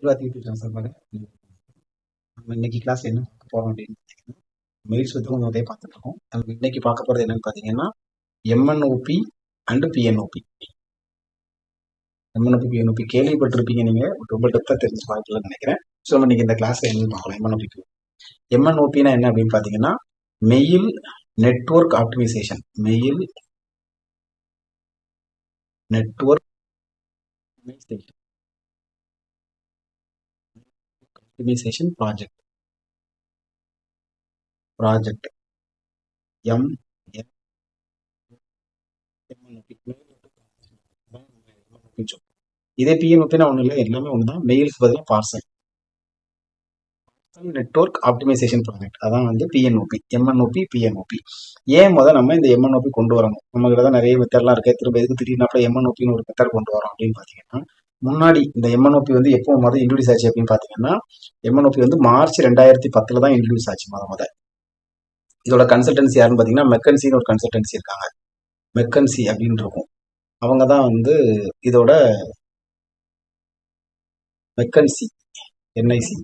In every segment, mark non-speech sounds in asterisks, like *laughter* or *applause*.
எதிர்பார்த்து YouTube sir நம்ம இன்னைக்கு கிளாஸ் என்ன பார்க்க போகிறோம் அப்படின்னு பார்த்தீங்கன்னா மெயில்ஸ் வந்து கொஞ்சம் அதே பார்த்துட்டு இருக்கோம். நம்ம இன்னைக்கு பார்க்க போகிறது என்னன்னு பார்த்தீங்கன்னா MNOP and BNOP MNOP BNOP கேள்விப்பட்டிருப்பீங்க நீங்கள் ரொம்ப டெப்த்தாக தெரிஞ்ச வாய்ப்பில்லைன்னு நினைக்கிறேன். ஸோ நம்ம இன்னைக்கு இந்த கிளாஸில் என்னன்னு பார்க்கலாம். எம்என்ஓபிக்கு எம்என்ஓபினா என்ன அப்படின்னு பார்த்தீங்கன்னா mail network optimisation mail network optimisation project project M இதே பிஎன்ஓபினா ஒன்றும் இல்லை எல்லாமே ஒன்று தான் மெயிலுக்கு பதிலாக பார்சல் நெட்வொர்க் ஆப்டிமைசேஷன் ப்ராஜெக்ட் அதான் வந்து பிஎன்ஓபி எம்என்ஓபி பிஎன்ஓபி ஏன் முதல் நம்ம இந்த எம்என்ஓபி கொண்டு வரணும்? நம்ம கிட்ட தான் நிறைய மெத்தட்லாம் இருக்கு. திரும்ப எதுக்கு திடீர்னு எம்என்ஓபின்னு ஒரு மெத்தட் கொண்டு வரோம் அப்படின்னு பார்த்தீங்கன்னா முன்னாடி இந்த எம்என்ஓபி வந்து எப்போ மொதல் இன்ட்ரடியூஸ் ஆச்சு அப்படின்னு பார்த்தீங்கன்னா எம்என்ஓபி வந்து மார்ச் ரெண்டாயிரத்தி பத்தில் தான் இன்ட்ரடியூஸ் ஆச்சு முத முத. இதோட கன்சல்டன்சி யாருன்னு பார்த்தீங்கன்னா மெக்கன்சின்னு ஒரு கன்சல்டன்சி இருக்காங்க. மெக்கன்சி அப்படின்னு இருக்கும். அவங்க தான் வந்து இதோட மெக்கன்சி என்ஐசி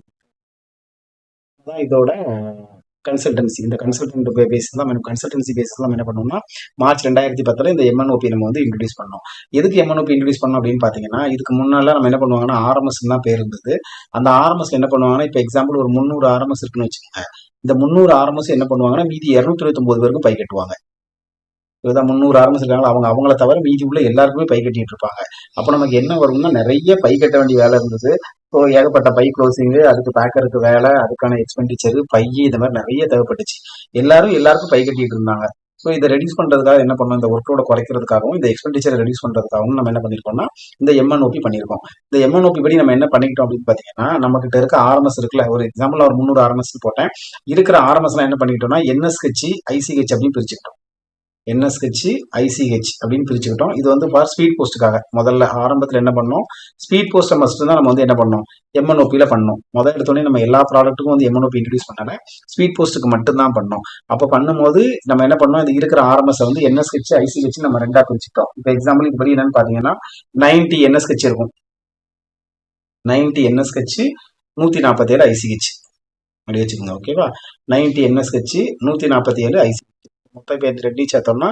தான் இதோட கன்சல்டன்சி இந்த கன்சல்டன்ட் பேசி தான் நம்ம கன்சல்டன்சி பேஸ் தான் என்ன பண்ணோம்னா மார்ச் ரெண்டாயிரத்தி பத்தில் இந்த எம்என்ஓபி நம்ம வந்து இன்ட்ரடியூஸ் பண்ணோம். எதுக்கு எம்என்ஓபி இன்ட்ரடியூஸ் பண்ணோம் அப்படின்னு பார்த்தீங்கன்னா இதுக்கு முன்னால நம்ம என்ன பண்ணுவாங்கன்னா ஆர்எம்எஸ் தான் பேர் இருந்தது. அந்த ஆர்எம்எஸ் என்ன பண்ணுவாங்கன்னா இப்போ எக்ஸாம்பிள் ஒரு முந்நூறு ஆர்எம்எஸ் இருக்குன்னு வச்சுக்கோங்க. இந்த முந்நூறு ஆர்எம்எஸ் என்ன பண்ணுவாங்கன்னா மீதி இரநூத்தி இருபத்தொம்பது பேருக்கும் பை கட்டுவாங்க. இதுதான் முந்நூறு ஆரம்பிச்சு இருக்காங்களா? அவங்க அவங்கள தவிர மீதி உள்ள எல்லாருக்குமே பை கட்டிட்டு இருப்பாங்க. அப்போ நமக்கு என்ன வரும்னா நிறைய பை கட்ட வேண்டிய வேலை இருந்தது. ஸோ ஏகப்பட்ட பை க்ளோசிங்கு அதுக்கு பேக்கருக்கு வேலை அதுக்கான எக்ஸ்பெண்டிச்சர் பை இந்த மாதிரி நிறைய தேவைப்பட்டுச்சு. எல்லாரும் எல்லாருக்கும் பை கட்டிட்டு இருந்தாங்க. ஸோ இதை ரெடியூஸ் பண்ணுறதுக்காக என்ன பண்ணோம்? இந்த ஒர்க்கோட குறைக்கிறதுக்காகவும் இந்த எக்ஸ்பெண்டிச்சரை ரெடியூஸ் பண்ணுறதுக்காகவும் நம்ம என்ன பண்ணியிருக்கோம்னா இந்த எம்என்ஓபி பண்ணியிருக்கோம் இந்த எம்என்ஓபி படி நம்ம என்ன பண்ணிக்கிட்டோம் அப்படின்னு பார்த்தீங்கன்னா நம்ம கிட்ட இருக்க ஆர்எம்எஸ் இருக்குல்ல ஒரு எக்ஸாம்பிள் ஒரு முந்நூறு ஆர்எம்எஸ் போட்டேன். இருக்கிற ஆர்எம்எஸ்லாம் என்ன பண்ணிக்கிட்டோம்னா என்எஸ்ஹெச் ஐசிஹெச் அப்படின்னு பிரிச்சுக்கிட்டோம். என்எஸ்ஹெச் ஐசிஹெச் அப்படின்னு பிரிச்சுக்கிட்டோம். இது வந்து ஃபார் ஸ்பீட் போஸ்ட்டுக்காக முதல்ல ஆரம்பத்தில் என்ன பண்ணோம்? ஸ்பீட் போஸ்ட்டை மஸ்ட் தான் நம்ம வந்து என்ன பண்ணோம்? எம்என்ஓபியில் பண்ணோம். முதல் எடுத்தோடனே நம்ம எல்லா ப்ராடக்ட்டுக்கும் வந்து எம்என்ஓபி இன்ட்ரடியூஸ் பண்ணல. ஸ்பீட் போஸ்ட்டுக்கு மட்டும்தான் பண்ணோம். அப்போ பண்ணும்போது நம்ம என்ன பண்ணோம்? இது இருக்கிற ஆர்எம்எஸ் வந்து என்எஸ்ஹெச் ஐசிஹெச் நம்ம ரெண்டாக பிரிச்சுட்டோம் இப்போ எக்ஸாம்பிள் இப்படி என்னன்னு பார்த்தீங்கன்னா நைன்டி என்எஸ்ஹெச் இருக்கும். நைன்டி என்எஸ்ஹெச் நூற்றி நாற்பத்தேழு ஐசிஹெச் அப்படி வச்சுக்கோங்க ஓகேவா நைன்டி என்எஸ்ஹெச் நூற்றி நாற்பத்தி ஏழு ஐசிஹெச் மொத்தம் ரெட்டி சேர்த்தோம்னா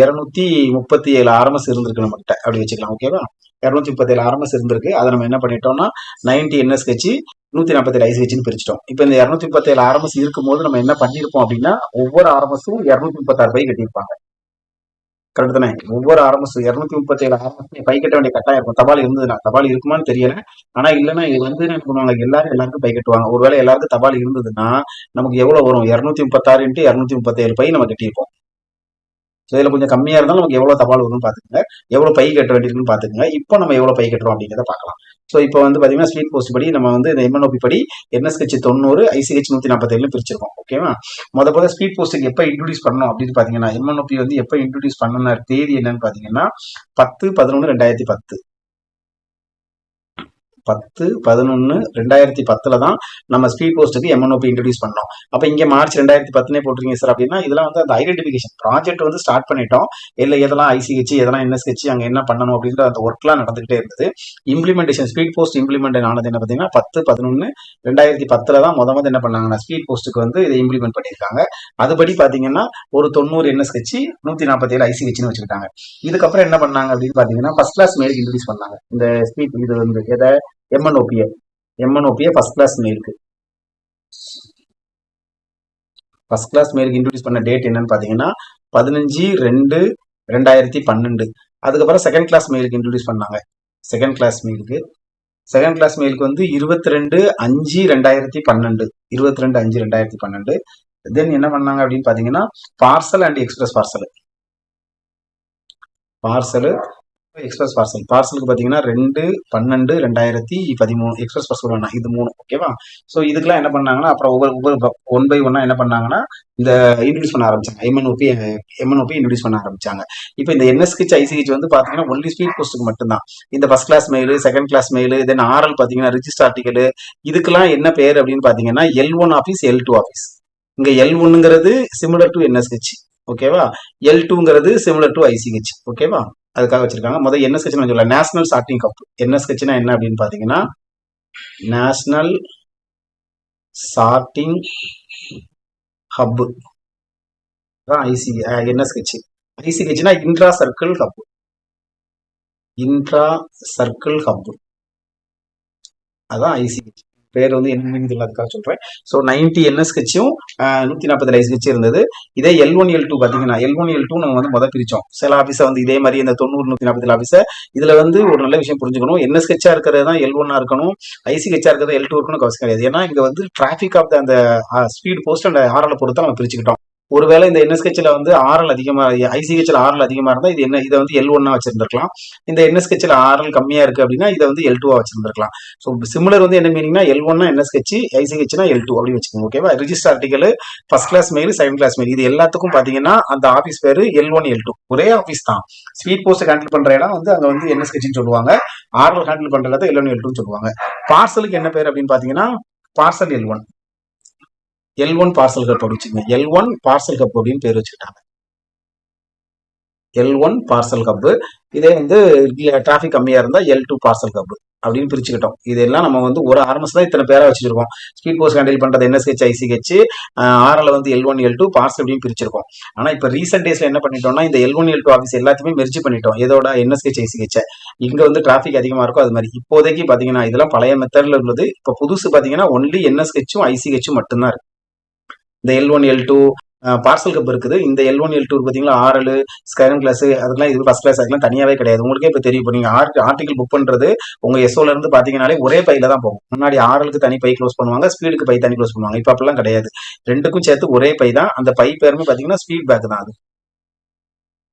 இரநூத்தி முப்பத்தி ஏழு ஆர்எம்எஸ் இருந்திருக்கு நம்மகிட்ட. அப்படி வச்சுக்கலாம் ஓகேவா இரநூத்தி முப்பத்தி ஏழு ஆர்எம்எஸ் இருந்திருக்கு. அதை நம்ம என்ன பண்ணிட்டோம்னா நைன்டி என்எஸ் கட்சி நூற்றி நாற்பத்தேழு ஐஸ் வச்சுன்னு பிரிச்சிட்டோம். இப்போ இந்த இரநூத்தி முப்பத்தேழு ஆர்எம்எஸ் இருக்கும்போது நம்ம என்ன பண்ணியிருப்போம் அப்படின்னா ஒவ்வொரு ஆர்எம்எஸும் இரநூத்தி முப்பத்தாறு பை கட்டியிருப்பாங்க. கரெக்ட் தானே? ஒவ்வொரு ஆரம்பஸ் இரநூத்தி முப்பத்தி ஏழு ஆரம்பஸ் பை கட்ட வேண்டிய கட்டாயம் இருக்கும். தபால் இருந்ததுன்னா தபால் இருக்குமான்னு தெரியல. ஆனா இல்லைன்னா இது வந்து என்ன பண்ணுவாங்க? எல்லாரும் எல்லாருக்கும் பை கட்டுவாங்க. ஒருவேளை எல்லாருக்கும் தபால் இருந்ததுன்னா நமக்கு எவ்வளவு வரும்? இரநூத்தி முப்பத்தாறு இன்ட்டு இரநூத்தி முப்பத்தேழு பை நம்ம கட்டியிருப்போம். ஸோ இதில் கொஞ்சம் கம்மியாக இருந்தாலும் நமக்கு எவ்வளோ தபால் வரும்னு பார்த்துக்கங்க. எவ்வளோ பை கட்ட வேண்டியிருக்குன்னு பார்த்துக்கங்க. இப்போ நம்ம எவ்வளோ பை கட்டுறோம் அப்படிங்கிறத பார்க்கலாம். ஸோ இப்போ வந்து பார்த்தீங்கன்னா ஸ்பீட் போஸ்ட் படி நம்ம வந்து இந்த எம்என்ஓபி படி என்எஸ்ஹெச் தொண்ணூறு ஐசிஹெச் நூற்றி நாற்பத்தேழு பிரிச்சிருக்கோம். ஓகேவா முத போல ஸ்பீட் போஸ்ட்டுக்கு எப்போ இன்ட்ரடியூஸ் பண்ணணும் அப்படின்னு பார்த்தீங்கன்னா எம்என்ஓபி வந்து எப்போ இன்ட்ரடியூஸ் பண்ணன தேதி என்னன்னு பார்த்தீங்கன்னா பத்து பதினொன்று ரெண்டாயிரத்தி பத்து. பத்து பதினொன்று ரெண்டாயிரத்தி பத்தில் தான் நம்ம ஸ்பீட் போஸ்ட்டுக்கு எம்என்ஓபி இன்ட்ரடியூஸ் பண்ணோம். அப்போ இங்கே மார்ச் ரெண்டாயிரத்தி பத்துனே போட்டிருக்கீங்க சார் அப்படின்னா இதெல்லாம் வந்து அந்த ஐடென்டிஃபிகேஷன் ப்ராஜெக்ட் வந்து ஸ்டார்ட் பண்ணிட்டோம். இல்லை எதெல்லாம் ஐசிஹெச் எதெல்லாம் என்எஸ்ஹெச் அங்கே என்ன பண்ணணும் அப்படின்ற அந்த ஒர்க்லாம் நடந்துகிட்டே இருந்தது. இம்ப்ளிமெண்டேஷன் ஸ்பீட் போஸ்ட் இம்ப்ளிமெண்ட் ஆனது என்ன பார்த்தீங்கன்னா பத்து பதினொன்று ரெண்டாயிரத்தி பத்தில் தான் முத முத என்ன பண்ணாங்கன்னா ஸ்பீட் போஸ்ட்டுக்கு வந்து இதை இம்ப்ளிமெண்ட் பண்ணியிருக்காங்க. அதுபடி பார்த்தீங்கன்னா ஒரு தொண்ணூறு என்எஸ்ஹெச் நூற்றி நாற்பத்தேழு ஐசிஹெச்னு வச்சுக்கிட்டாங்க இதுக்கப்புறம் என்ன பண்ணாங்க அப்படின்னு பார்த்தீங்கன்னா ஃபர்ஸ்ட் கிளாஸ் மேலுக்கு இன்ட்ரடியூஸ் பண்ணாங்க. இந்த ஸ்பீட் இது வந்து எதை? எம்என்ஓபிஏ எம்என்ஓபிஏ ஃபர்ஸ்ட் கிளாஸ் மெயிலுக்கு ஃபர்ஸ்ட் கிளாஸ் மெயிலுக்கு இன்ட்ரடியூஸ் பண்ண டேட் என்னன்னு பார்த்தீங்கன்னா பதினஞ்சு ரெண்டு ரெண்டாயிரத்தி பன்னெண்டு. அதுக்கப்புறம் செகண்ட் கிளாஸ் மெயிலுக்கு இன்ட்ரடியூஸ் பண்ணாங்க. செகண்ட் கிளாஸ் மெயிலுக்கு செகண்ட் கிளாஸ் மெயிலுக்கு வந்து இருபத்தி ரெண்டு அஞ்சு ரெண்டாயிரத்தி பன்னெண்டு. இருபத்தி ரெண்டு அஞ்சு ரெண்டாயிரத்தி பன்னெண்டு. தென் என்ன பண்ணாங்க அப்படின்னு பார்த்தீங்கன்னா parcel and express parcel parcel express parcel பார்சலுக்கு பார்த்தீங்கன்னா ரெண்டு பன்னெண்டு ரெண்டாயிரத்தி பதிமூணு. எக்ஸ்பிரஸ் பார்சல் வேணாம் இது மூணு ஓகேவா ஸோ இதுக்கெல்லாம் என்ன பண்ணாங்கன்னா அப்புறம் ஒவ்வொரு ஒவ்வொரு ஒன் பை ஒன்னா என்ன பண்ணாங்கன்னா இந்த இன்ட்ரடியூஸ் பண்ண ஆரம்பிச்சாங்க. எம்என்ஓபி எம்என்ஓபி இன்ட்ரடியூஸ் பண்ண ஆரம்பிச்சாங்க. இப்போ இந்த என்எஸ்கிச் ஐசிஹெச் வந்து பார்த்தீங்கன்னா ஒன்லி ஸ்பீட் போஸ்ட்டுக்கு மட்டும்தான். இந்த first class mail second class mail then RL பார்த்தீங்கன்னா ரிஜிஸ்டர் ஆர்டிக்கல் இதுக்கெல்லாம் என்ன பேர் அப்படின்னு பார்த்தீங்கன்னா L one office L two office இங்கே எல் ஒன்னுங்கிறது சிமிலர் டு என்எஸ்ஹெச் ஓகேவா எல் டூங்கிறது சிமிலர் டு ஐசிஹெச் ஓகேவா அதுக்காக வச்சிருக்காங்க. முதல் என்எஸ்ஹெச் சொல்ல நேஷனல் சார்ட்டிங் கப் என்எஸ்ஹெச்னா என்ன அப்படின்னு பாத்தீங்கன்னா நேஷனல் சார்ட்டிங் ஹப்பு தான் IC NSH ஐசிஹெச்னா intra circle hub intra circle hub அதான் ஐசிஹெச் பேர் வந்து என்ன சொல்கிறேன் ஸோ சொல்றேன். ஸோ நைன்டி நூற்றி நூத்தி ஐஸ் கட்சி இருந்தது. இதே எல் ஒன் எல் டூ பாத்தீங்கன்னா எல் ஒன் எல் டூ நம்ம வந்து மொதல் பிரிச்சோம். சில ஆஃபீஸை வந்து இதே மாதிரி இந்த தொண்ணூறு நூத்தி நாற்பது ஆஃபீஸை இதுல வந்து ஒரு நல்ல விஷயம் புரிஞ்சுக்கணும். என்எஸ்ஹெச்சா இருக்கிறது தான் எல் ஒன்னா இருக்கணும். ஐசிஹெச்சா இருக்கிறது எல் டூ இருக்கணும் அவசியம் கிடையாது. ஏன்னா இங்க வந்து டிராபிக் ஆஃப் அந்த ஸ்பீட் போஸ்ட் அந்த ஆர்எல் பொறுத்து நம்ம பிரிச்சுக்கிட்டோம். ஒருவேளை இந்த என்எஸ்கெச்சில் வந்து ஆர்எல் அதிகமாக ஐசிஹெச்சில் ஆர்எல் அதிகமாக இருந்தால் இது என்ன இதை வந்து எல் ஒன்னா வச்சிருந்திருக்கலாம். இந்த என்எஸ்கெச்சில் ஆர்எல் கம்மியாக இருக்கு அப்படின்னா இதை வந்து எல் டூவாக வச்சிருந்திருக்கலாம். ஸோ சிமிலர் வந்து என்ன மீனிங்னா எல் ஒன்னா என்எஸ்கெச் ஐசிஹெச்னா எல் டூ அப்படின்னு வச்சுக்கோங்க ஓகேவா register article first class mail second class mail இது எல்லாத்துக்கும் பார்த்தீங்கன்னா அந்த ஆஃபீஸ் பேர் எல் ஒன் எல் டூ ஒரே ஆஃபீஸ் தான். ஸ்வீட் போஸ்ட் ஹேண்டில் பண்ணுற இடம் வந்து அங்கே வந்து என்எஸ்கெச்சின்னு சொல்லுவாங்க. ஆர்எல் ஹேண்டில் பண்ற இடத்த எல் ஒன் எல் டூன்னு சொல்லுவாங்க. பார்சலுக்கு என்ன பேர் அப்படின்னு பார்த்தீங்கன்னா parcel L one L one parcel hub அப்படி வச்சுக்கோங்க எல் ஒன் பார்சல் கப் அப்படின்னு பேர் வச்சுக்கிட்டாங்க எல் ஒன் பார்சல் கப்பு இதே வந்து டிராஃபிக் கம்மியாக இருந்தால் எல் டூ பார்சல் கப்பு அப்படின்னு பிரிச்சுக்கிட்டோம். இதெல்லாம் நம்ம வந்து ஒரு ஆர்எம்எஸ் தான் இத்தனை பேராக வச்சிருக்கோம். ஸ்பீட் போஸ்ட் ஹேண்டில் பண்ணுறது என்எஸ்ஹெச் ஐசிஹெச் ஆரில் வந்து L one L two parcel அப்படின்னு பிரிச்சிருக்கோம். ஆனால் இப்போ ரீசெண்ட் டேஸில் என்ன பண்ணிட்டோம்னா இந்த L one L two office எல்லாத்தையுமே மெர்ஜ் பண்ணிட்டோம். இதோட என்எஸ்ஹெச் ஐசிஹெச் இங்கே வந்து டிராஃபிக் அதிகமாக இருக்கும் அது மாதிரி. இப்போதைக்கு பார்த்தீங்கன்னா இதெல்லாம் பழைய மெத்தடில் உள்ளது. இப்போ புதுசு பார்த்தீங்கன்னா ஒன்லி என்எஸ்ஹெச்சும் ஐசிஹெச்சும் மட்டும்தான் இருக்கு. இந்த L one L two parcel hub இருக்குது. இந்த எல் ஒன் எல் டூ பார்த்தீங்களா ஆர்எல் ஸ்கரன் கிளாஸ் அதெல்லாம் இது ஃபர்ஸ்ட் கிளாஸ் அதெல்லாம் தனியாவே கிடையாது. உங்களுக்கே இப்போ தெரியும். இப்போ ஆர் ஆர்டிகல் புக் பண்றது உங்க எஸ்ஓல இருந்து பார்த்தீங்கனாலே ஒரே பையில தான் போகும். முன்னாடி ஆர்எலுக்கு தனி பை க்ளோஸ் பண்ணுவாங்க ஸ்பீடுக்கு பை தனி க்ளோஸ் பண்ணுவாங்க. இப்போ அப்படிலாம் கிடையாது. ரெண்டுக்கும் சேர்த்து ஒரே பை தான். அந்த பை பேருமே பார்த்தீங்கன்னா ஸ்பீட் பேக் தான் அது.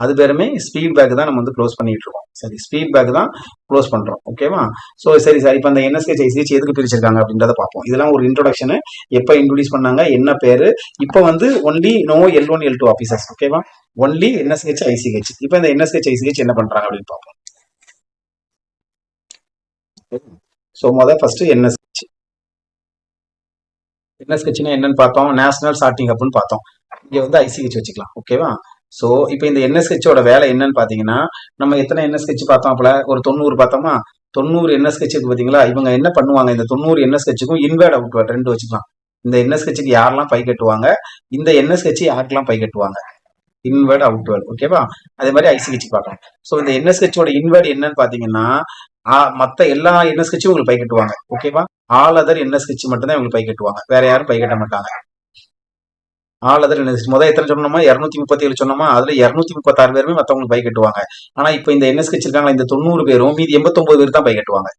அது பேருமே ஸ்பீட் பேக் தான் நம்ம வந்து க்ளோஸ் பண்ணிட்டு இருக்கோம். சரி ஸ்பீட் பேக் தான் க்ளோஸ் பண்றோம். ஓகேவா ஸோ சரி சார் இப்போ அந்த என்எஸ்கே ஐசிஹெச் எதுக்கு பிரிச்சிருக்காங்க அப்படின்றத பார்ப்போம். இதெல்லாம் ஒரு இன்ட்ரோடக்ஷன் எப்போ இன்ட்ரோடியூஸ் பண்ணாங்க என்ன பேரு? இப்போ வந்து only no L one L two officers ஓகேவா ஒன்லி என்எஸ்ஹெச் ஐசிஹெச் இப்போ இந்த என்எஸ்ஹெச் ஐசிஹெச் என்ன பண்றாங்க அப்படின்னு பார்ப்போம். ஸோ முதல் ஃபர்ஸ்ட் என்எஸ்ஹெச் என்எஸ்ஹெச்னா என்னன்னு பார்த்தோம்? நேஷனல் சார்ட்டிங் அப்புன்னு பார்த்தோம். இங்க வந்து ஐசிஹெச் வச்சுக்கலாம். ஓகேவா ஸோ இப்போ இந்த என்எஸ்ஹெச்சோட வேலை என்னன்னு பார்த்தீங்கன்னா நம்ம எத்தனை என்எஸ்ஹெச் பார்த்தோம் அப்பல? ஒரு தொண்ணூறு பார்த்தோமா? தொண்ணூறு என்எஸ்ஹெச்சுக்கு பார்த்தீங்களா இவங்க என்ன பண்ணுவாங்க? இந்த தொண்ணூறு என்எஸ்ஹெச்சுக்கும் இன்வேர்ட் அவுட் ரெண்டு வச்சுக்கலாம். இந்த என்எஸ்ஹெச்சுக்கு யாரெல்லாம் பை கட்டுவாங்க? இந்த என்எஸ்ஹெச் யாருக்கெல்லாம் பை கட்டுவாங்க? இன்வேர்ட் அவுட்வேர்ட் ஓகேவா அதே மாதிரி ஐசிஹெச் பார்க்கலாம். ஸோ இந்த என்எஸ்ஹெச்சோட இன்வேர்ட் என்னன்னு பார்த்தீங்கன்னா மற்ற எல்லா என்எஸ்ஹெச்சும் உங்களுக்கு பை கட்டுவாங்க ஓகேவா ஆல் அதர் என்எஸ்ஹெச் மட்டும் தான் உங்களுக்கு பை கட்டுவாங்க. வேற யாரும் பை கட்ட மாட்டாங்க. ஆள் அதில் முதல் எத்தனை சொன்னோமா? இரநூத்தி முப்பத்தி ஏழு சொன்னோமா? அதில் இரநூத்தி முப்பத்தாறு பேருமே மற்றவங்களுக்கு பை கட்டுவாங்க. ஆனால் இப்போ இந்த என்எஸ் இருக்காங்களா இந்த தொண்ணூறு பேரும் மீதி எண்பத்தொம்பது பேர் தான் பை கட்டுவாங்க.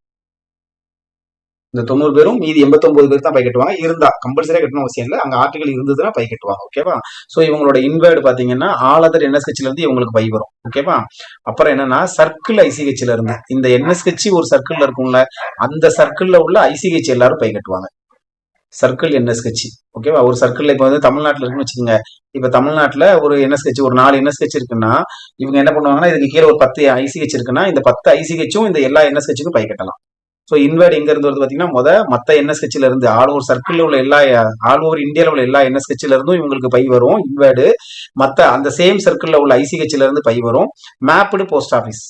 இந்த தொண்ணூறு பேரும் மீதி எண்பத்தொன்பது பேர் தான் பை கட்டுவாங்க. இருந்தா கம்பல்சரியா கட்டணும் அவசியம் இல்லை. அங்க ஆர்டிகல் இருந்ததுன்னா பை கட்டுவாங்க ஓகேவா சோ இவங்களோட இன்வேர்டு பாத்தீங்கன்னா ஆல் அதர் என்எஸ்ஹெச்ல இருந்து இவங்களுக்கு பை வரும் ஓகேவா அப்புறம் என்னன்னா சர்க்கிள் ஐசிஹெச்ல இருந்து இந்த என்எஸ்ஹெச் ஒரு சர்க்கிள்ல இருக்கும்ல அந்த சர்க்கிள்ல உள்ள ஐசிஹெச் எல்லாரும் பை கட்டுவாங்க. சர்க்கிள் என்எஸ்ஹெச் ஓகேவா ஒரு சர்க்கிள் இப்போ வந்து தமிழ்நாட்டில் இருக்குன்னு வச்சுக்கோங்க. இப்போ தமிழ்நாட்டில் ஒரு என்எஸ்ஹெச் ஒரு நாலு என்எஸ்ஹெச் இருக்குன்னா இவங்க என்ன பண்ணுவாங்கன்னா இதுக்கு கீழே ஒரு பத்து ஐசிஹெச் இருக்குன்னா இந்த பத்து ஐசிஹெச்சும் இந்த எல்லா என்எஸ்ஹெச்சுக்கும் பை கட்டலாம் ஸோ இன்வேர்ட் எங்க இருந்து வருது பார்த்தீங்கன்னா முத மற்ற என்எஸ்ஹெச்ல இருந்து ஆல் ஓவர் சர்க்கிளில் உள்ள எல்லா ஆல் ஓவர் இந்தியாவில் உள்ள எல்லா என்எஸ்ஹெச்ல இருந்தும் இவங்களுக்கு பை வரும். இன்வேர்டு மற்ற அந்த சேம் சர்க்கிளில் உள்ள ஐசிஹெச்ல இருந்து பை வரும். Mapped post office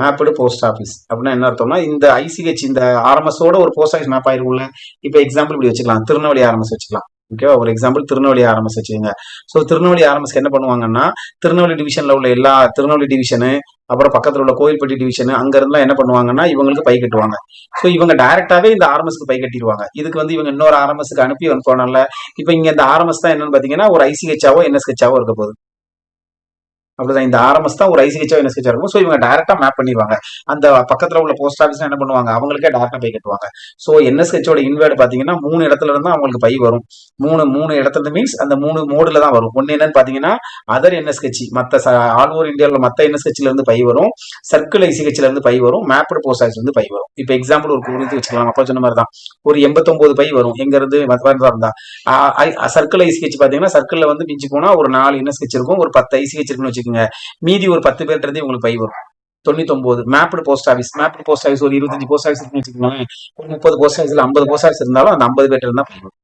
mapped post office அப்படின்னா என்ன அர்த்தம்னா இந்த ஐசிஹெச் இந்த ஆர்எம்எஸோட ஒரு போஸ்ட் ஆஃபீஸ் மேப் ஆயிருக்கும்ல. இப்போ எக்ஸாம்பிள் இப்படி வச்சுக்கலாம். திருநெல்வேலி ஆர்எம்எஸ் வச்சுக்கலாம். ஓகேவா ஒரு எக்ஸாம்பிள் திருநெல்வேலி ஆர்எம்எஸ் வச்சுக்கோங்க. ஸோ திருநெல்வேலி ஆர்எம்எஸ் என்ன பண்ணுவாங்கன்னா திருநெல்வேலி டிவிஷன்ல உள்ள எல்லா திருநெல்வேலி டிவிஷனு அப்புறம் பக்கத்தில் உள்ள கோயில்பட்டி டிவிஷன் அங்க என்ன பண்ணுவாங்கன்னா இவங்களுக்கு பை கட்டுவாங்க. ஸோ இவங்க டைரக்டாவே இந்த ஆர்எம்எஸ்க்கு பை கட்டிடுவாங்க. இதுக்கு வந்து இவங்க இன்னொரு ஆர்எம்எஸ்க்கு அனுப்பி வந்து போனால இப்போ இங்கே இந்த ஆர்எம்எஸ் தான் என்னன்னு பார்த்தீங்கன்னா ஒரு ஐசிஹெச்சாவோ என்எஸ்ஹெச்சாவோ இருக்க போகுது. அப்படிதான். இந்த ஆர்எம்எஸ் தான் ஒரு ஐசிஹெச்சோ என்எஸ்ஹெச்சா இருக்கும். ஸோ இவங்க டேரக்டா மேப் பண்ணிடுவாங்க. அந்த பக்கத்துல உள்ள போஸ்ட் ஆஃபீஸ் என்ன பண்ணுவாங்க? அவங்களுக்கே டேரக்டா பை கட்டுவாங்க. ஸோ என்எஸ்ஹெச்சோட இன்வேர்டு பாத்தீங்கன்னா மூணு இடத்துல இருந்து அவங்களுக்கு பை வரும். மூணு மூணு இடத்துல மீன்ஸ் அந்த மூணு மோடுல தான் வரும். ஒன்னு என்னன்னு பாத்தீங்கன்னா அதர் என்எஸ்ஹெச் மத்த ஆல் ஓவர் இந்தியாவில் மத்த என்எஸ்ஹெச்ல இருந்து பை வரும். சர்க்கிள் ஐசிஹெச்ல இருந்து பை வரும். மேப்டு போஸ்ட் ஆஃபீஸ் வந்து பை வரும். இப்போ எக்ஸாம்பிள் ஒரு குறித்து வச்சுக்கலாம். அப்போ சொன்ன மாதிரி தான் ஒரு எண்பத்தொன்பது பை வரும். எங்க இருந்து இருந்தா சர்க்கிள் ஐசிஹெச் பாத்தீங்கன்னா சர்க்கிள்ல வந்து மிஞ்சி போனா ஒரு நாலு என்எஸ்ஹெச் இருக்கும். ஒரு பத்து ஐசிஹெச் இருக்குன்னு வச்சுக்கோங்க. மீதி ஒரு பத்து பேர்ட்ட இருந்து உங்களுக்கு பை வரும். தொண்ணூத்தி ஒன்பது mapped post office mapped post office ஒரு இருபத்தஞ்சு போஸ்ட் ஆஃபீஸ் இருக்குன்னு வச்சுக்கோங்களேன். ஒரு முப்பது போஸ்ட் ஆஃபீஸ்ல ஐம்பது போஸ்ட் ஆஃபீஸ் இருந்தாலும் அந்த ஐம்பது பேர்ட்ட இருந்தால் பை வரும்.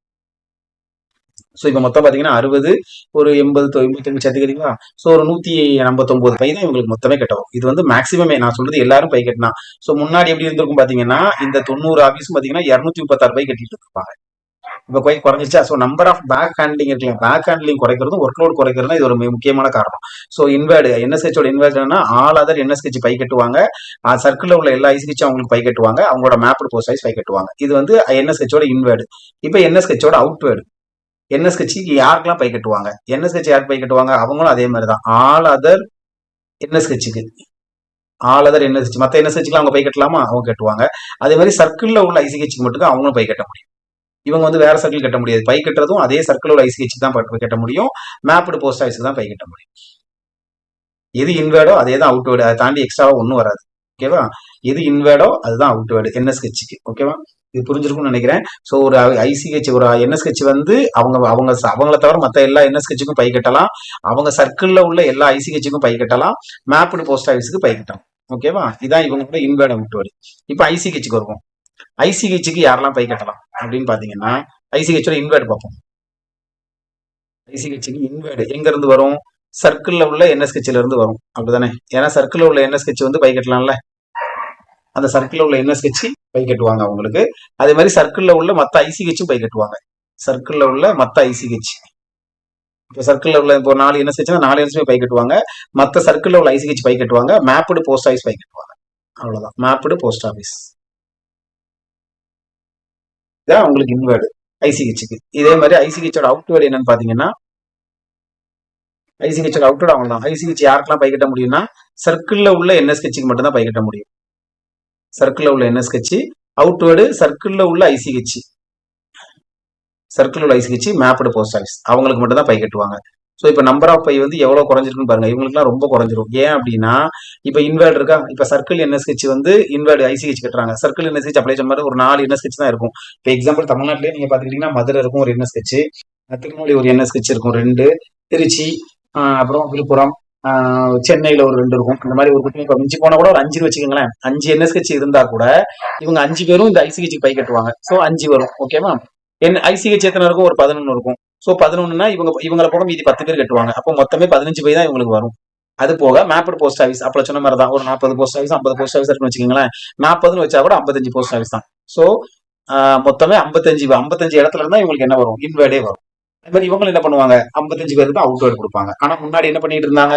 ஸோ இப்போ மொத்தம் பார்த்தீங்கன்னா அறுபது ஒரு எண்பது எண்பத்தஞ்சு சேர்த்துக்கிறீங்களா ஸோ ஒரு நூற்றி ஐம்பத்தொம்போது பை தான் இவங்களுக்கு மொத்தமே கட்டவும் இது வந்து மேக்ஸிமமே நான் சொல்றது எல்லாரும் பை கட்டினா. ஸோ முன்னாடி எப்படி இருந்திருக்கும் பார்த்தீங்கன்னா இந்த தொண்ணூறு ஆஃபீஸ் பார்த்தீங்கன்னா இரநூத்தி முப்பத்தாறு பை கட்டிட்டு இருப்பாங்க இப்போ போய் குறைஞ்சிச்சா so number of bag handling இருக்குல்ல பேக் ஹேண்ட்லிங் குறைக்கிறதும் ஒர்க் லோட் குறைக்கிறதும் இது ஒரு முக்கியமான காரணம். ஸோ இன்வேர்டு என்எஸ்ஹெச்சோட இன்வேர்டுனா ஆல் அதர் என்எஸ்ஹெச் பை கட்டுவாங்க. சர்க்கிளில் உள்ள எல்லா ஐசிஹெச்சும் அவங்களுக்கு பை கட்டுவாங்க. அவங்களோட மேப்டு போஸ்ட் சைஸ் பை கட்டுவாங்க. இது வந்து என்எஸ்ஹெச்சோட இன்வேர்டு இப்போ என்எஸ்ஹெச்சோட அவுட்வேர்டு என்எஸ்ஹெச்சுக்கு யாருக்கெல்லாம் பை கட்டுவாங்க? என்எஸ்ஹெச் யாருக்கு பை கட்டுவாங்க? அவங்களும் அதே மாதிரி தான். ஆல் அதர் என்எஸ்ஹெச்சுக்கு ஆல் அதர் என்எஸ்ஹெச் மற்ற என்எஸ்ஹெச்சுக்கு அவங்க பை கட்டலாமா? அவங்க கட்டுவாங்க. அதே மாதிரி சர்க்கிளில் உள்ள ஐசிஹெச்சுக்கு மட்டும்தான் அவங்களும் பை கட்ட முடியும். இவங்க வந்து வேற சர்க்கிள் கட்ட முடியாது. பை கட்டுறதும் அதே சர்க்கிள் உள்ள ஐசிஹெச் தான் கட்ட முடியும். மேப்டு போஸ்ட் ஆஃபீஸ் தான் பை கட்ட முடியும். எது இன்வேர்டோ அதே தான் அவுட்வேர்டு அதை தாண்டி எக்ஸ்ட்ராவா ஒன்றும் வராது. ஓகேவா எது இன்வேர்டோ அதுதான் அவுட்வேர்டு என்எஸ்ஹெச்சுக்கு ஓகேவா இது புரிஞ்சிருக்கும்னு நினைக்கிறேன். ஸோ ஒரு ஐசிஹெச் ஒரு என்எஸ்ஹெச் வந்து அவங்க அவங்க அவங்கள தவிர மற்ற எல்லா என்எஸ்ஹெச்சுக்கும் பை கட்டலாம். அவங்க சர்க்கிளில் உள்ள எல்லா ஐசிஹெச்சுக்கும் பை கட்டலாம். மேப்டு போஸ்ட் ஆஃபீஸுக்கு பை கட்டலாம். ஓகேவா இதான் இவங்களோட இன்வேர்ட் அவுட்வேர்டு இப்போ ஐசிஹெச்சுக்கு வருவோம். ஐசிஹெச்சுக்கு யாரெல்லாம் பை கட்டலாம் அப்படின்னு பாத்தீங்கன்னா ஐசிஹெச்சோட இன்வேர்டு பார்ப்போம். ஐசிஹெச்சுக்கு இன்வேர்டு எங்க இருந்து வரும்? சர்க்கிள்ல உள்ள என்எஸ்கெச்சில இருந்து வரும். அப்படிதானே ஏன்னா சர்க்கிள்ல உள்ள என்எஸ்கெச் வந்து பை கட்டலாம்ல. அந்த சர்க்கிள்ல உள்ள என்எஸ்ஹெச் பை கட்டுவாங்க அவங்களுக்கு. அதே மாதிரி சர்க்கிள்ல உள்ள மத்த ஐசிஹெச்சும் பை கட்டுவாங்க. சர்க்கிள்ல உள்ள மத்த ஐசிஹெச் இப்போ சர்க்கிளில் உள்ள இப்போ நாலு என்எஸ்ஹெச்னா நாலு என்எஸ்மே பை கட்டுவாங்க. மத்த சர்க்கிளில் உள்ள ஐசிஹெச் பை கட்டுவாங்க. மேப்டு போஸ்ட் ஆஃபீஸ் பை கட்டுவாங்க. அவ்வளவுதான். மேப்டு போஸ்ட் ஆஃபீஸ் இதான் உங்களுக்கு இன்வேர்டு ஐசிஹெச்சுக்கு இதே மாதிரி ஐசிஹெச்சோட அவுட்வேர்டு என்னன்னு பாத்தீங்கன்னா ஐசிஹெச்சோட அவுட்வேர்டு அவங்கதான் ஐசிஹெச் யாருக்கெல்லாம் பை முடியும்னா சர்க்கிள்ல உள்ள என்எஸ்ஹெச்சுக்கு மட்டும் தான் பை முடியும். சர்க்கிள்ல உள்ள என்எஸ்ஹெச் அவுட்வேர்டு சர்க்கிள்ல உள்ள ஐசிஹெச் சர்க்கிள் உள்ள ஐசிஹெச் மேப்டு போஸ்ட் ஆஃபீஸ் அவங்களுக்கு மட்டும் தான் பை கட்டுவாங்க. ஸோ இப்போ நம்பர் ஆஃப் பை வந்து எவ்வளோ குறைஞ்சிருக்குன்னு பாருங்க. இவங்களுக்குலாம் ரொம்ப குறைஞ்சிரும். ஏன் அப்படின்னா இப்போ இன்வேர்ட் இருக்கா? இப்போ சர்க்கிள் என்எஸ்ஹெச் வந்து இன்வேர்டு ஐசிஹெச் கட்டுறாங்க. சர்க்கிள் என்எஸ்ஹெச் அப்ளை சொன்ன மாதிரி ஒரு நாலு என்எஸ்ஹெச் தான் இருக்கும். இப்போ எக்ஸாம்பிள் தமிழ்நாட்டிலே நீங்க பாத்துக்கிட்டீங்கன்னா மதுரை இருக்கும் ஒரு என்எஸ்ஹெச் திருநெல்வேலி ஒரு என்எஸ்ஹெச் இருக்கும் ரெண்டு. திருச்சி அப்புறம் விழுப்புரம் சென்னையில் சென்னையில ஒரு ரெண்டு இருக்கும். இந்த மாதிரி ஒரு குட்டி இப்போ மிஞ்சி போனால் கூட ஒரு அஞ்சு வச்சுக்கோங்களேன். அஞ்சு என்எஸ்ஹெச் இருந்தா கூட இவங்க அஞ்சு பேரும் இந்த ஐசிஹெச் பை கட்டுவாங்க. ஸோ அஞ்சு வரும். ஓகேவா என் ஐசிஹெச் எத்தனை இருக்கும்? ஒரு பதினொன்று இருக்கும். ஸோ பதினொன்றுனா இவங்க இவங்கள போக மீதி பத்து பேர் கட்டுவாங்க. அப்போ மொத்தமே பதினஞ்சு பை தான் இவங்களுக்கு வரும். அது போக மேப்டு போஸ்ட் ஆஃபீஸ் அப்போ சொன்ன மாதிரி தான் ஒரு நாற்பது போஸ்ட் ஆஃபீஸ் ஐம்பது போஸ்ட் ஆஃபீஸ் இருக்குன்னு வச்சுக்கோங்களேன். நாற்பதுன்னு வச்சா கூட ஐம்பத்தஞ்சு போஸ்ட் ஆஃபீஸ் தான். ஸோ மொத்தமே ஐம்பத்தஞ்சு ஐம்பத்தஞ்சு இடத்துல இருந்தால் இவங்களுக்கு என்ன வரும்? இன்வேர்டே வரும். அது மாதிரி இவங்க என்ன பண்ணுவாங்க? ஐம்பத்தஞ்சு பேருக்கு அவுட்வேர்ட் கொடுப்பாங்க. ஆனா முன்னாடி என்ன பண்ணிட்டு இருந்தாங்க?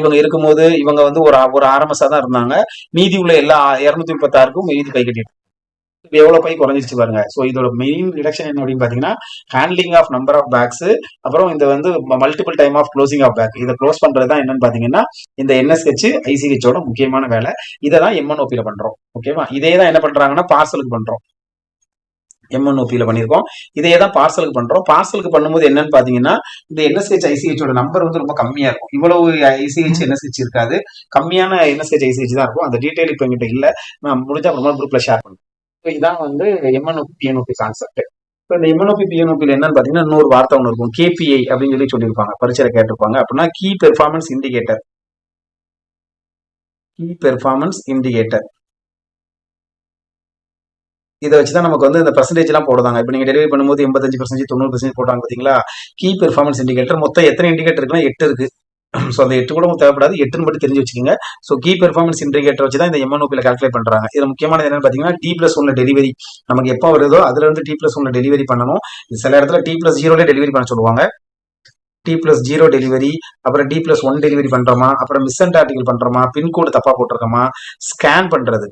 இவங்க இருக்கும்போது இவங்க வந்து ஒரு ஒரு ஆரம்பசா தான் இருந்தாங்க. மீதி உள்ள எல்லா இரநூத்தி முப்பத்தாறுக்கும் மீதி பை கட்டிட்டு எவ்வளோ எவ்வளவு பை குறைஞ்சிருச்சு பாருங்க. ஸோ இதோட மெயின் ரிடக்ஷன் என்ன அப்படின்னு பாத்தீங்கன்னா handling of number of bags அப்புறம் இந்த வந்து multiple time of closing of bag இதை க்ளோஸ் பண்றது தான் என்னன்னு பாத்தீங்கன்னா இந்த என்எஸ்ஹெச் ஐசிஹெச்சோட முக்கியமான வேலை. இதை தான் எம்என்ஓபியில பண்றோம். ஓகேவா இதே தான் என்ன பண்றாங்கன்னா பார்சலுக்கு பண்றோம். எம்என்ஓபியில பண்ணியிருக்கோம் இதையே தான் பார்சலுக்கு பண்றோம். பார்சலுக்கு பண்ணும்போது என்னன்னு பாத்தீங்கன்னா இந்த என்எஸ்ஹெச் ஐசிஹெச்சோட நம்பர் வந்து ரொம்ப கம்மியா இருக்கும். இவ்வளவு ஐசிஹெச் என்எஸ்ஹெச் இருக்காது. கம்மியான என்எஸ்ஹெச் ஐசிஹெச் தான் இருக்கும். அந்த டீடைல் இப்போ எங்கிட்ட இல்ல. நான் முடிஞ்சா அப்புறமா குரூப்ல ஷேர் பண்ணுறேன். இதான் வந்து எம்என்ஓபி பிஎன்ஓபி கான்செப்ட் இப்போ இந்த எம்என்ஓபி பிஎன்ஓபியில் என்னன்னு பார்த்தீங்கன்னா இன்னொரு வார்த்தை ஒன்று இருக்கும். கேபிஐ அப்படின்னு சொல்லி சொல்லியிருப்பாங்க. பரீட்சையில் கேட்டிருப்பாங்க. அப்படின்னா key performance indicator key performance indicator இதை வச்சு தான் நமக்கு வந்து இந்த பர்சன்டேஜ் எல்லாம் போடுறாங்க. இப்போ நீங்கள் டெலிவரி பண்ணும்போது எண்பத்தஞ்சு பர்சன்டேஜ் தொண்ணூறு பர்சன்டேஜ் போட்டாங்க பார்த்தீங்களா கீ பெர்ஃபார்மன்ஸ் இண்டிகேட்டர் மொத்தம் எத்தனை இண்டிகேட்டர் இருக்குன்னா எட்டு இருக்கு. *clears throat* ஸோ அந்த எட்டு கூட தேவைப்படாது. எட்டுன்னு மட்டும் தெரிஞ்சு வச்சுக்கோங்க. ஸோ கீ பெர்ஃபார்மன்ஸ் இண்டிகேட்டர் வச்சு தான் இந்த எம்என்ஓபியில் கால்குலேட் பண்ணுறாங்க இது முக்கியமானது என்னன்னு பார்த்தீங்கன்னா டி பிளஸ் ஒன்ல டெலிவரி நமக்கு எப்போ வருதோ அதில் இருந்து டி பிளஸ் ஒன்ல டெலிவரி பண்ணணும். சில இடத்துல டி பிளஸ் ஜீரோலேயே டெலிவரி பண்ண சொல்லுவாங்க. டி பிளஸ் ஜீரோ டெலிவரி அப்புறம் டி பிளஸ் ஒன் டெலிவரி பண்ணுறோமா அப்புறம் மிஸ் அண்ட் ஆர்டிகல் பண்ணுறோமா பின்கோடு தப்பாக போட்டிருக்கோமா? ஸ்கேன் பண்ணுறது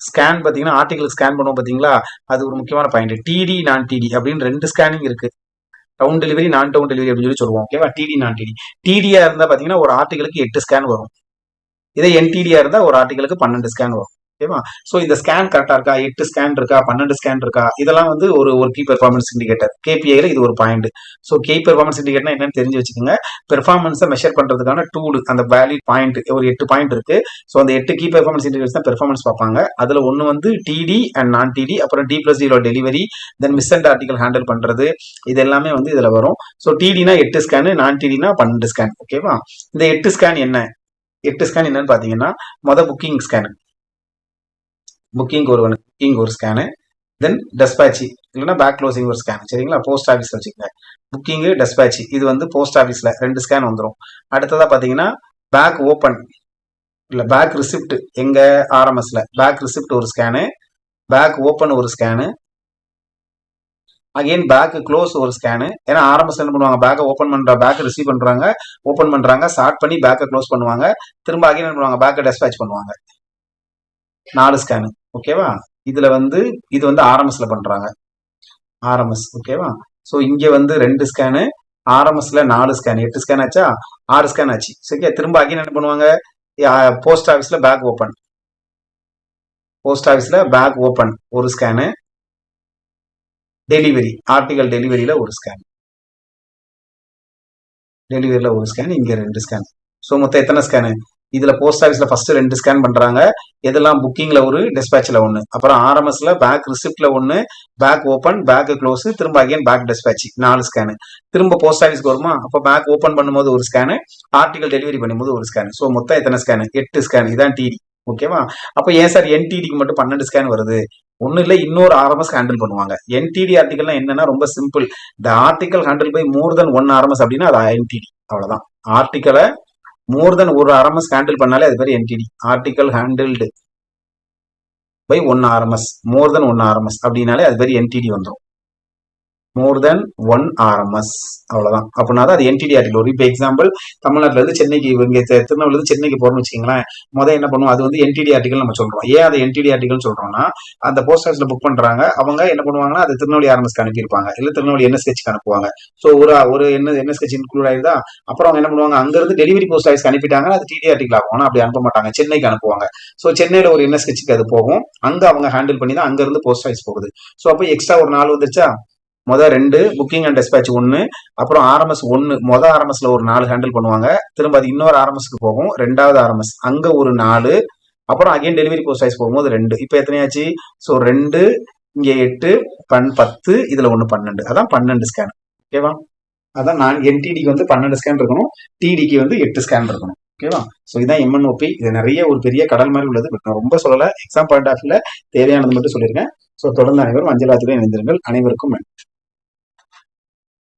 ஸ்கேன் பார்த்தீங்கன்னா ஆர்டிகல் ஸ்கேன் பண்ணுவோம் பார்த்தீங்களா அது ஒரு முக்கியமான பாயிண்ட் டிடி நான் டிடி அப்படின்னு ரெண்டு ஸ்கேனிங் இருக்குது town delivery non town delivery அப்படின்னு சொல்லி சொல்லுவோம் ஓகேவா டிடி நான் டிடி டிடியா இருந்தா பாத்தீங்கன்னா ஒரு ஆர்டிகளுக்கு எட்டு ஸ்கேன் வரும். இதே என்டிடியா இருந்தா ஒரு ஆர்டிகளுக்கு பன்னெண்டு ஸ்கேன் வரும். ஓகேவா? ஸோ இந்த ஸ்கேன் கரெக்டாக இருக்கா? எட்டு ஸ்கேன் இருக்கா? பன்னெண்டு ஸ்கேன் இருக்கா? இதெல்லாம் வந்து ஒரு ஒரு கீ பெர்ஃபார்மன்ஸ் இண்டிகேட்டர் கேபிஐல இது ஒரு point so key performance indicator என்னன்னு தெரிஞ்சு வச்சுக்கோங்க. பெர்ஃபார்மன்ஸை மெஷர் பண்ணுறதுக்கான டூல் அந்த வேல்யூ பாயிண்ட் ஒரு எட்டு பாயிண்ட் இருக்கு. ஸோ அந்த எட்டு கீ பெர்ஃபார்மன்ஸ் இண்டிகேட்டர்ஸ் தான் பெர்ஃபார்மன்ஸ் பார்ப்பாங்க. அதில் ஒன்று வந்து டிடி அண்ட் நான் டிடி அப்புறம் T plus zero delivery then missent article handle பண்ணுறது இது எல்லாமே வந்து இதில் வரும். ஸோ டிடினா எட்டு ஸ்கேனு நான் டிடினா பன்னெண்டு ஸ்கேன் ஓகேவா? இந்த எட்டு ஸ்கேன் என்ன? எட்டு ஸ்கேன் என்னன்னு பார்த்தீங்கன்னா மொதல் புக்கிங் ஸ்கேன் புக்கிங் ஒரு புக்கிங் ஒரு ஸ்கேனு தென் டெஸ்பேச்சு இல்லைன்னா பேக் க்ளோசிங் ஒரு ஸ்கேன் சரிங்களா? போஸ்ட் ஆஃபீஸ் வச்சுக்கோங்க. புக்கிங்கு டெஸ்பேட்ச் இது வந்து போஸ்ட் ஆஃபீஸில் ரெண்டு ஸ்கேன் வந்துடும் அடுத்ததாக பார்த்தீங்கன்னா பேக் ஓப்பன் இல்லை பேக் ரிசிப்ட் எங்கள் ஆர்எம்எஸில் பேக் ரிசிப்ட் ஒரு ஸ்கேனு பேக் ஓப்பன் ஒரு ஸ்கேனு அகைன் பேக் க்ளோஸ் ஒரு ஸ்கேனு ஏன்னா ஆரம்பத்தில் என்ன பண்ணுவாங்க? பேக்கை ஓப்பன் பண்ணுற பேக் ரிசீவ் பண்ணுறாங்க ஓப்பன் பண்ணுறாங்க ஸ்டார்ட் பண்ணி பேக்கை க்ளோஸ் பண்ணுவாங்க திரும்ப அகைன் என்ன பண்ணுவாங்க? பேக்கை டெஸ்பேச் பண்ணுவாங்க. நாலு ஸ்கேனு ஓகேவா இதுல வந்து இது வந்து ஆர்எம்எஸ்ல பண்றாங்க. ஆர்எம்எஸ் ஓகேவா ஸோ இங்க வந்து ரெண்டு ஸ்கேனு ஆர்எம்எஸ்ல நாலு ஸ்கேன் எட்டு ஸ்கேன் ஆச்சா? ஆறு ஸ்கேன் ஆச்சு. சரியா? திரும்ப அகைன் என்ன பண்ணுவாங்க? போஸ்ட் ஆஃபீஸில் பேக் ஓப்பன் போஸ்ட் ஆஃபீஸில் பேக் ஓப்பன் ஒரு ஸ்கேனு டெலிவரி ஆர்டிகல் டெலிவரியில் ஒரு ஸ்கேன் டெலிவரியில் ஒரு ஸ்கேன் இங்கே ரெண்டு ஸ்கேன் ஸோ மொத்தம் எத்தனை ஸ்கேனு இதில் போஸ்ட் ஆஃபீஸில் ஃபர்ஸ்ட் ரெண்டு ஸ்கேன் பண்ணுறாங்க இதெல்லாம் புக்கிங்கில் ஒரு டிஸ்பேச்சில் ஒன்று அப்புறம் ஆர்எம்எஸ்ல பேக் ரிசிப்ட்ல ஒன்று பேக் ஓப்பன் பேக் க்ளோஸ் திரும்ப அகைன் பேக் டிஸ்பேச் நாலு ஸ்கேனு திரும்ப போஸ்ட் ஆஃபீஸ்க்கு வருமா? அப்போ பேக் ஓப்பன் பண்ணும்போது ஒரு ஸ்கேனு ஆர்டிகல் டெலிவரி பண்ணும்போது ஒரு ஸ்கேன் ஸோ மொத்தம் எத்தனை ஸ்கேனு எட்டு ஸ்கேன் இதான் டிடி ஓகேவா அப்போ ஏன் சார் என்டிடிக்கு மட்டும் பன்னெண்டு ஸ்கேன் வருது? ஒன்றும் இல்லை இன்னொரு ஆர்எம்எஸ் ஹேண்டில் பண்ணுவாங்க. என்டிடி ஆர்டிகல்னா என்னன்னா ரொம்ப simple the article handle by more than one RMS அப்படின்னா அது என்டிடி அவ்வளோதான் ஆர்டிக்கலை மோர் தென் ஒரு ஆர்எம்எஸ் ஹேண்டில் பண்ணாலே அது பேர் NTD article handled by one RMS more than one RMS அப்படின்னாலே அது பேர் என்டிடி வந்துடும் மோர் தென் ஒன் ஆர்எம்எஸ் அவ்வளவுதான். அப்படின்னா தான் அது என்டிடி ஆர்டிகல் வரும். இப்போ எக்ஸாம்பிள் தமிழ்நாட்டில் இருந்து சென்னைக்கு இங்கே திருநெல்வேலி சென்னைக்கு போறோம்னு வச்சுக்கோங்களேன் முதல் என்ன பண்ணுவோம்? அது வந்து என்டிடி ஆர்டிகல் நம்ம சொல்றோம். ஏன் அதை என்டிடி ஆர்டிகல் சொல்றோம்னா அந்த போஸ்ட் ஆஃபீஸ்ல புக் பண்றாங்க. அவங்க என்ன பண்ணுவாங்கன்னா அது திருநெல்வேலி ஆர்எம்எஸ்க்கு அனுப்பியிருப்பாங்க. இல்லை திருநெல்வேலி என்எஸ்கெச்சுக்கு அனுப்புவாங்க. ஸோ ஒரு ஒரு என்ன என்எஸ்கெச் இன்க்ளூட் ஆயிருதா அப்புறம் அவங்க என்ன பண்ணுவாங்க? அங்கேருந்து டெலிவரி போஸ்ட் ஆஃபீஸ்க்கு அனுப்பிட்டாங்கன்னா அது டிடி ஆர்டிகல் ஆகும் ஆனால் அப்படி அனுப்ப மாட்டாங்க. சென்னைக்கு அனுப்புவாங்க. ஸோ சென்னையில ஒரு என்எஸ்கெச்சுக்கு அது போகும். அங்கே அவங்க ஹேண்டில் பண்ணி தான் அங்கேருந்து போஸ்ட் ஆஃபீஸ் போகுது. ஸோ அப்போ எக்ஸ்ட்ரா ஒரு நாள் வந்துருச்சா? மொதல் ரெண்டு புக்கிங் அண்ட் டெஸ்பேச் ஒன்று அப்புறம் ஆர்எம்எஸ் ஒன்று மொதல் ஆர்எம்எஸ்ல ஒரு நாலு ஹேண்டில் பண்ணுவாங்க. திரும்ப அது இன்னொரு ஆர்எம்எஸ்க்கு போகும். ரெண்டாவது ஆர்எம்எஸ் அங்கே ஒரு நாலு. அப்புறம் அகைன் டெலிவரி போஸ்ட் ஆஃபீஸ் போகும்போது ரெண்டு. இப்போ எத்தனையாச்சு? ஸோ ரெண்டு இங்கே எட்டு பன் பத்து இதில் ஒன்று பன்னெண்டு. அதான் பன்னெண்டு ஸ்கேன் ஓகேவா அதான் நான் என்டிடிக்கு வந்து பன்னெண்டு ஸ்கேன் இருக்கணும். டிடிக்கு வந்து எட்டு ஸ்கேன் இருக்கணும். ஓகேவா ஸோ இதான் எம்என்ஓபி இது நிறைய ஒரு பெரிய கடல் மாதிரி உள்ளது. பட் நான் ரொம்ப சொல்லலை. எக்ஸாம் பாயிண்ட் ஆஃப்ல தேவையானது மட்டும் சொல்லியிருக்கேன் ஸோ தொடர்ந்து அனைவரும் அஞ்சலாத்திலே இணைந்திருங்கள். அனைவருக்கும் நன்றி.